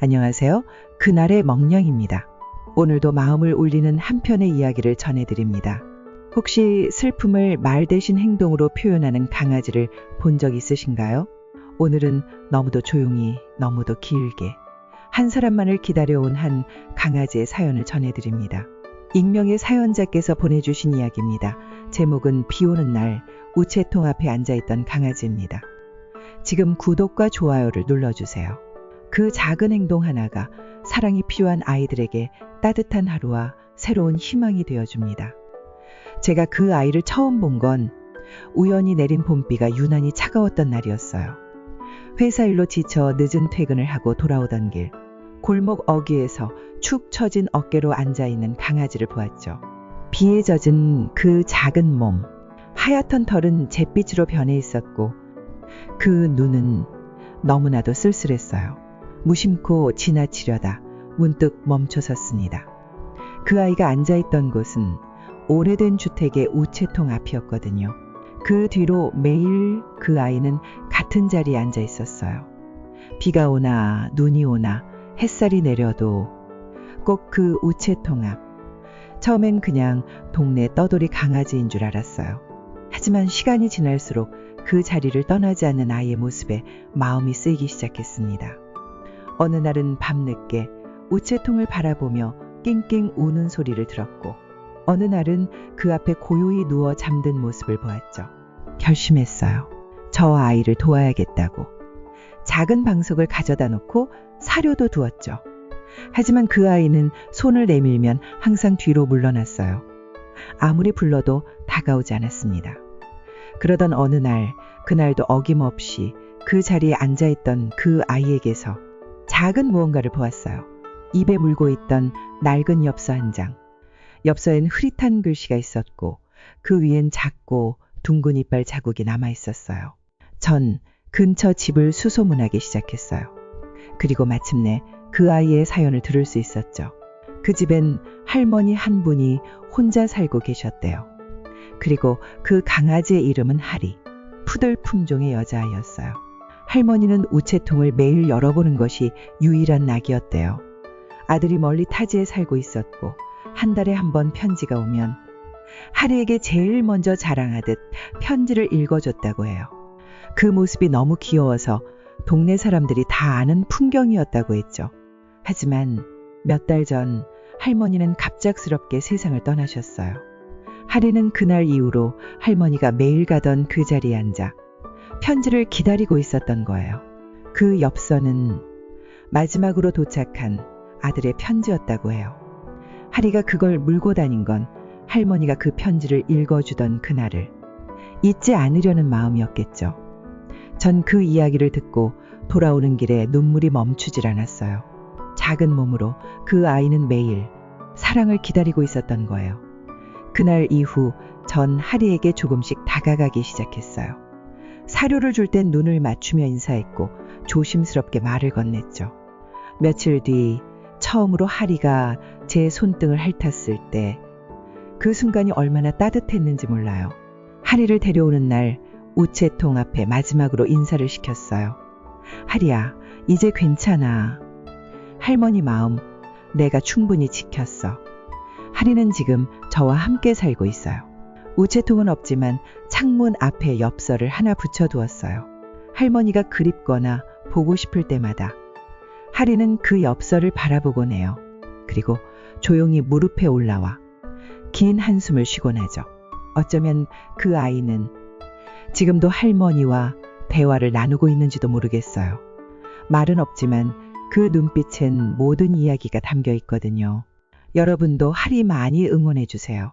안녕하세요. 그날의 멍냥입니다. 오늘도 마음을 울리는 한 편의 이야기를 전해드립니다. 혹시 슬픔을 말 대신 행동으로 표현하는 강아지를 본 적 있으신가요? 오늘은 너무도 조용히, 너무도 길게 한 사람만을 기다려온 한 강아지의 사연을 전해드립니다. 익명의 사연자께서 보내주신 이야기입니다. 제목은 비 오는 날 우체통 앞에 앉아있던 강아지입니다. 지금 구독과 좋아요를 눌러주세요. 그 작은 행동 하나가 사랑이 필요한 아이들에게 따뜻한 하루와 새로운 희망이 되어줍니다. 제가 그 아이를 처음 본 건 우연히 내린 봄비가 유난히 차가웠던 날이었어요. 회사 일로 지쳐 늦은 퇴근을 하고 돌아오던 길, 골목 어귀에서 축 처진 어깨로 앉아있는 강아지를 보았죠. 비에 젖은 그 작은 몸, 하얗던 털은 잿빛으로 변해 있었고, 그 눈은 너무나도 쓸쓸했어요. 무심코 지나치려다 문득 멈춰섰습니다. 그 아이가 앉아있던 곳은 오래된 주택의 우체통 앞이었거든요. 그 뒤로 매일 그 아이는 같은 자리에 앉아 있었어요. 비가 오나 눈이 오나 햇살이 내려도 꼭 그 우체통 앞. 처음엔 그냥 동네 떠돌이 강아지인 줄 알았어요. 하지만 시간이 지날수록 그 자리를 떠나지 않는 아이의 모습에 마음이 쓰이기 시작했습니다. 어느 날은 밤늦게 우체통을 바라보며 낑낑 우는 소리를 들었고, 어느 날은 그 앞에 고요히 누워 잠든 모습을 보았죠. 결심했어요. 저 아이를 도와야겠다고. 작은 방석을 가져다 놓고 사료도 두었죠. 하지만 그 아이는 손을 내밀면 항상 뒤로 물러났어요. 아무리 불러도 다가오지 않았습니다. 그러던 어느 날, 그날도 어김없이 그 자리에 앉아있던 그 아이에게서 작은 무언가를 보았어요. 입에 물고 있던 낡은 엽서 한 장. 엽서엔 흐릿한 글씨가 있었고 그 위엔 작고 둥근 이빨 자국이 남아 있었어요. 전 근처 집을 수소문하기 시작했어요. 그리고 마침내 그 아이의 사연을 들을 수 있었죠. 그 집엔 할머니 한 분이 혼자 살고 계셨대요. 그리고 그 강아지의 이름은 하리. 푸들 품종의 여자아이였어요. 할머니는 우체통을 매일 열어보는 것이 유일한 낙이었대요. 아들이 멀리 타지에 살고 있었고 한 달에 한 번 편지가 오면 하리에게 제일 먼저 자랑하듯 편지를 읽어줬다고 해요. 그 모습이 너무 귀여워서 동네 사람들이 다 아는 풍경이었다고 했죠. 하지만 몇 달 전 할머니는 갑작스럽게 세상을 떠나셨어요. 하리는 그날 이후로 할머니가 매일 가던 그 자리에 앉아 편지를 기다리고 있었던 거예요. 그 엽서는 마지막으로 도착한 아들의 편지였다고 해요. 하리가 그걸 물고 다닌 건 할머니가 그 편지를 읽어주던 그날을 잊지 않으려는 마음이었겠죠. 전 그 이야기를 듣고 돌아오는 길에 눈물이 멈추질 않았어요. 작은 몸으로 그 아이는 매일 사랑을 기다리고 있었던 거예요. 그날 이후 전 하리에게 조금씩 다가가기 시작했어요. 사료를 줄 땐 눈을 맞추며 인사했고 조심스럽게 말을 건넸죠. 며칠 뒤 처음으로 하리가 제 손등을 핥았을 때 그 순간이 얼마나 따뜻했는지 몰라요. 하리를 데려오는 날 우체통 앞에 마지막으로 인사를 시켰어요. 하리야, 이제 괜찮아. 할머니 마음 내가 충분히 지켰어. 하리는 지금 저와 함께 살고 있어요. 우체통은 없지만 창문 앞에 엽서를 하나 붙여두었어요. 할머니가 그립거나 보고 싶을 때마다 하리는 그 엽서를 바라보곤 해요. 그리고 조용히 무릎에 올라와 긴 한숨을 쉬곤 하죠. 어쩌면 그 아이는 지금도 할머니와 대화를 나누고 있는지도 모르겠어요. 말은 없지만 그 눈빛엔 모든 이야기가 담겨 있거든요. 여러분도 하리 많이 응원해 주세요.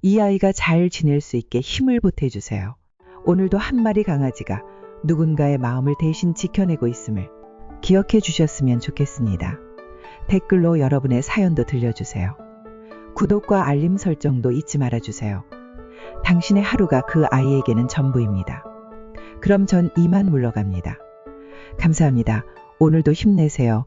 이 아이가 잘 지낼 수 있게 힘을 보태주세요. 오늘도 한 마리 강아지가 누군가의 마음을 대신 지켜내고 있음을 기억해 주셨으면 좋겠습니다. 댓글로 여러분의 사연도 들려주세요. 구독과 알림 설정도 잊지 말아주세요. 당신의 하루가 그 아이에게는 전부입니다. 그럼 전 이만 물러갑니다. 감사합니다. 오늘도 힘내세요.